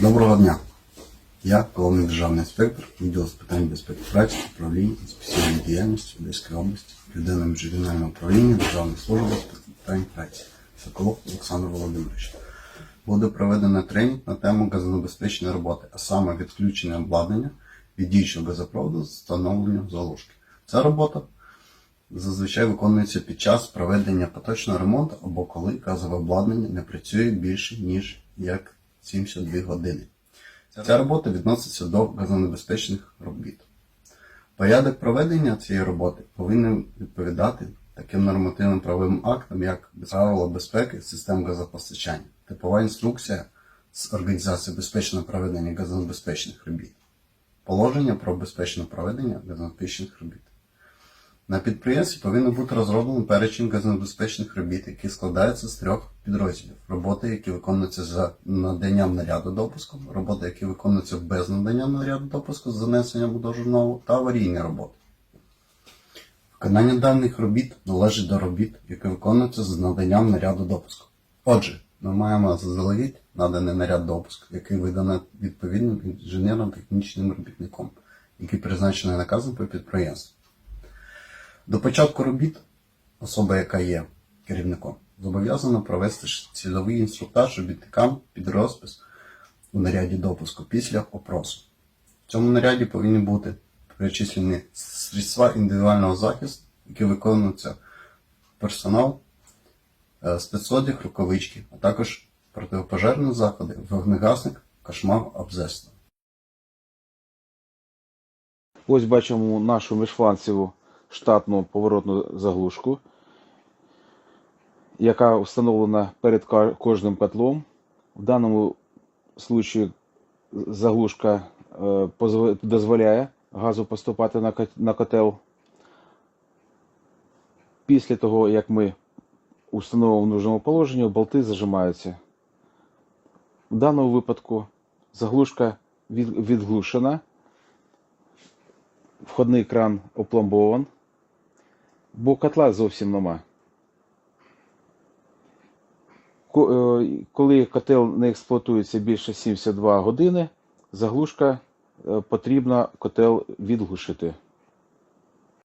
Доброго дня. Я головний державний інспектор відділу з питань безпеки праці, управління інспекційної діяльності Одеської області, людина міжрегіонального управління Державної служби з питань праці Соколов Олександр Володимирович. Буде проведено тренінг на тему газонебезпечної роботи, а саме відключення обладнання від діючого газопроводу з встановленням заложки. Ця робота зазвичай виконується під час проведення поточного ремонту або коли газове обладнання не працює більше, ніж як 72 години. Ця робота відноситься до газонебезпечних робіт. Порядок проведення цієї роботи повинен відповідати таким нормативним правовим актам, як правила безпеки систем газопостачання, типова інструкція з організації безпечного проведення газонебезпечних робіт, положення про безпечне проведення газонебезпечних робіт. На підприємстві повинен бути розроблений перечень газонебезпечних робіт, які складаються з трьох підрозділів: роботи, які виконуються за наданням наряду допуску, роботи, які виконуються без надання наряду допуску з занесенням до журналу, та аварійні роботи. Виконання даних робіт належить до робіт, які виконуються з наданням наряду допуску. Отже, ми маємо заздалегідь наданий наряд допуску, який видано відповідним інженерно-технічним робітником, який призначений наказом по підприємству. До початку робіт особа, яка є керівником, зобов'язана провести цільовий інструктаж робітникам під розпис у наряді допуску після опросу. В цьому наряді повинні бути перечислені средства індивідуального захисту, які виконуються персонал, е, спецодяг, рукавички, а також протипожежні заходи, вогнегасник, кошмар, обзесно. Ось бачимо нашу міжфланцеву штатну поворотну заглушку, яка встановлена перед кожним котлом. В даному случаю заглушка е, дозволяє газу поступати на котел. Після того, як ми установимо в нужному положенні, болти зажимаються. В даному випадку заглушка відглушена. Входний кран опломбован, бо котла зовсім нема. Е, Коли котел не експлуатується більше 72 години, заглушка е, потрібно котел відглушити.